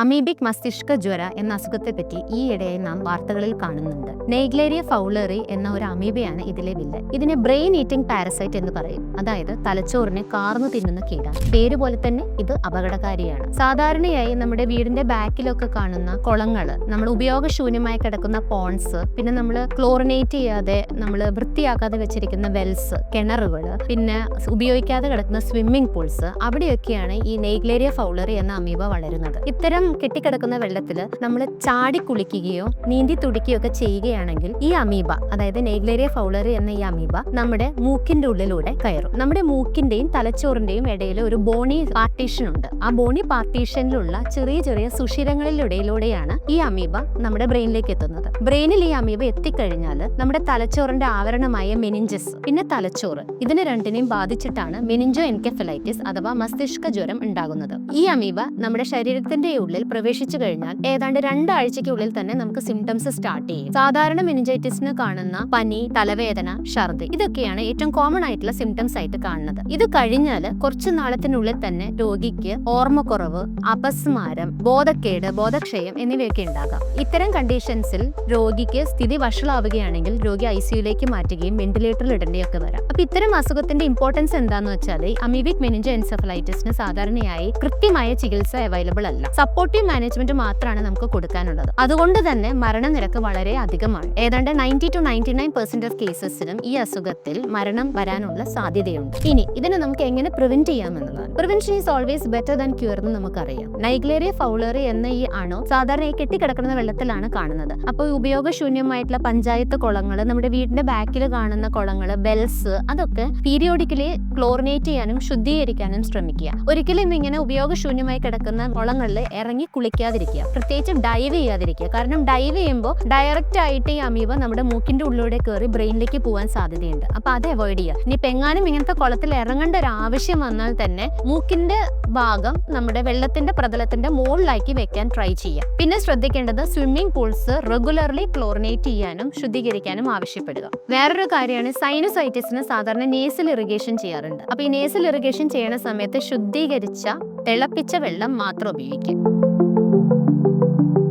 Amoebic മസ്തിഷ്ക ജ്വര എന്ന അസുഖത്തെപ്പറ്റി ഈയിടെയായി നാം വാർത്തകളിൽ കാണുന്നുണ്ട്. നെയ്ഗ്ലേരിയ ഫൗളറി എന്ന ഒരു അമീബയാണ് ഇതിലെ വില്ലൻ ഇതിനെ ബ്രെയിൻ ഈറ്റിംഗ് പാരസൈറ്റ് എന്ന് പറയും. അതായത് തലച്ചോറിനെ കാർന്നു തിന്നുന്ന കീടാണ് പേര് പോലെ തന്നെ ഇത് അപകടകാരിയാണ്. സാധാരണയായി നമ്മുടെ വീടിന്റെ ബാക്കിലൊക്കെ കാണുന്ന കുളങ്ങൾ നമ്മൾ ഉപയോഗശൂന്യമായി കിടക്കുന്ന പോൺസ് പിന്നെ നമ്മൾ ക്ലോറിനേറ്റ് ചെയ്യാതെ നമ്മൾ വൃത്തിയാക്കാതെ വെച്ചിരിക്കുന്ന വെൽസ് കിണറുകൾ പിന്നെ ഉപയോഗിക്കാതെ കിടക്കുന്ന സ്വിമ്മിംഗ് പൂൾസ് അവിടെയൊക്കെയാണ് ഈ നെയ്ഗ്ലേരിയ ഫൗളറി എന്ന അമീബ വളരുന്നത്. ഇത്തരം കെട്ടിക്കിടക്കുന്ന വെള്ളത്തിൽ നമ്മൾ ചാടി കുളിക്കുകയോ നീന്തി തുടിക്കുകയോ ഒക്കെ ചെയ്യുകയാണെങ്കിൽ ഈ അമീബ അതായത് നെഗ്ലേരിയ ഫൗളറി എന്ന ഈ അമീബ നമ്മുടെ മൂക്കിന്റെ ഉള്ളിലൂടെ കയറും. നമ്മുടെ മൂക്കിന്റെയും തലച്ചോറിന്റെയും ഇടയിൽ ഒരു ബോണി പാർട്ടീഷൻ ഉണ്ട്. ആ ബോണി പാർട്ടീഷനിലുള്ള ചെറിയ ചെറിയ സുഷിരങ്ങളിലൂടെയിലൂടെയാണ് ഈ അമീബ നമ്മുടെ ബ്രെയിനിലേക്ക് എത്തുന്നത്. ബ്രെയിനിൽ ഈ അമീബ എത്തിക്കഴിഞ്ഞാൽ നമ്മുടെ തലച്ചോറിന്റെ ആവരണമായ മെനിഞ്ചസ് പിന്നെ തലച്ചോറ് ഇതിനെ രണ്ടിനെയും ബാധിച്ചിട്ടാണ് മെനിഞ്ചോ എൻകെഫലൈറ്റിസ് അഥവാ മസ്തിഷ്ക ജ്വരം ഉണ്ടാകുന്നത്. ഈ അമീബ നമ്മുടെ ശരീരത്തിന്റെ പ്രവേശിച്ചു കഴിഞ്ഞാൽ ഏതാണ്ട് രണ്ടാഴ്ചയ്ക്കുള്ളിൽ തന്നെ നമുക്ക് സിംറ്റംസ് സ്റ്റാർട്ട് ചെയ്യും. സാധാരണ മെനിഞ്ചൈറ്റിസിന് കാണുന്ന പനി തലവേദന ഛർദി ഇതൊക്കെയാണ് ഏറ്റവും കോമൺ ആയിട്ടുള്ള സിംറ്റംസ് ആയിട്ട് കാണുന്നത്. ഇത് കഴിഞ്ഞാൽ കുറച്ചു നാളത്തിനുള്ളിൽ തന്നെ രോഗിക്ക് ഓർമ്മക്കുറവ് അപസ്മാരം ബോധക്കേട് ബോധക്ഷയം എന്നിവയൊക്കെ ഉണ്ടാകാം. ഇത്തരം കണ്ടീഷൻസിൽ രോഗിക്ക് സ്ഥിതി വഷളാവുകയാണെങ്കിൽ രോഗി ഐ സിയുലേക്ക് മാറ്റുകയും വെന്റിലേറ്ററിൽ ഇടേണ്ടിയൊക്കെ വരാം. അപ്പൊ ഇത്തരം അസുഖത്തിന്റെ ഇമ്പോർട്ടൻസ് എന്താന്ന് വെച്ചാൽ അമീബിക് മെനിഞ്ച എൻസെഫലൈറ്റിസിന് സാധാരണയായി കൃത്യമായ ചികിത്സ അവൈലബിൾ അല്ല. സപ്പോർട്ടീവ് മാനേജ്മെന്റ് മാത്രമാണ് നമുക്ക് കൊടുക്കാനുള്ളത്. അതുകൊണ്ട് തന്നെ മരണനിരക്ക് വളരെ അധികമാണ്. ഏതാണ്ട് ninety two ninety nine percent of കേസസിലും ഈ അസുഖത്തിൽ മരണം വരാനുള്ള സാധ്യതയുണ്ട്. ഇനി ഇതിനെ നമുക്ക് എങ്ങനെ prevent ചെയ്യാമെന്നുള്ളതാണ് prevention is always better than cure എന്ന് നമുക്കറിയാം. നൈഗ്ലേറിയ ഫൗളറി എന്ന ഈ അണു സാധാരണ ഈ കെട്ടിക്കിടക്കുന്ന വെള്ളത്തിലാണ് കാണുന്നത്. അപ്പോൾ ഉപയോഗശൂന്യമായിട്ടുള്ള പഞ്ചായത്ത് കുളങ്ങൾ നമ്മുടെ വീടിന്റെ ബാക്കിൽ കാണുന്ന കുളങ്ങൾ ബെൽസ് അതൊക്കെ പീരിയോഡിക്കലി ക്ലോറിനേറ്റ് ചെയ്യാനും ശുദ്ധീകരിക്കാനും ശ്രമിക്കുക. ഒരിക്കലും ഇങ്ങനെ ഉപയോഗശൂന്യമായി കിടക്കുന്ന കുളങ്ങളിൽ ഇറങ്ങി കുളിക്കാതിരിക്കുക. പ്രത്യേകിച്ചും ഡൈവ് ചെയ്യാതിരിക്കുക. കാരണം ഡൈവ് ചെയ്യുമ്പോൾ ഡയറക്റ്റ് ആയിട്ട് ഈ അമീബ നമ്മുടെ മൂക്കിന്റെ ഉള്ളിലൂടെ കയറി ബ്രെയിനിലേക്ക് പോകാൻ സാധ്യതയുണ്ട്. അപ്പൊ അത് അവോയ്ഡ് ചെയ്യുക. ഇനി പെങ്ങാനും ഇങ്ങനത്തെ കുളത്തിൽ ഇറങ്ങേണ്ട ഒരു ആവശ്യം വന്നാൽ തന്നെ മൂക്കിന്റെ ഭാഗം നമ്മുടെ വെള്ളത്തിന്റെ പ്രതലത്തിന്റെ മുകളിലാക്കി വെക്കാൻ ട്രൈ ചെയ്യുക. പിന്നെ ശ്രദ്ധിക്കേണ്ടത് സ്വിമ്മിംഗ് പൂൾസ് റെഗുലർലി ക്ലോറിനേറ്റ് ചെയ്യാനും ശുദ്ധീകരിക്കാനും ആവശ്യപ്പെടുക. വേറൊരു കാര്യമാണ് സൈനസൈറ്റിസിന് സാധാരണ നേസൽ ഇറിഗേഷൻ ചെയ്യാറുണ്ട്. അപ്പൊ ഈ നേസൽ ഇറിഗേഷൻ ചെയ്യുന്ന സമയത്ത് ശുദ്ധീകരിച്ച തിളപ്പിച്ച വെള്ളം മാത്രം ഉപയോഗിക്കുക. thank you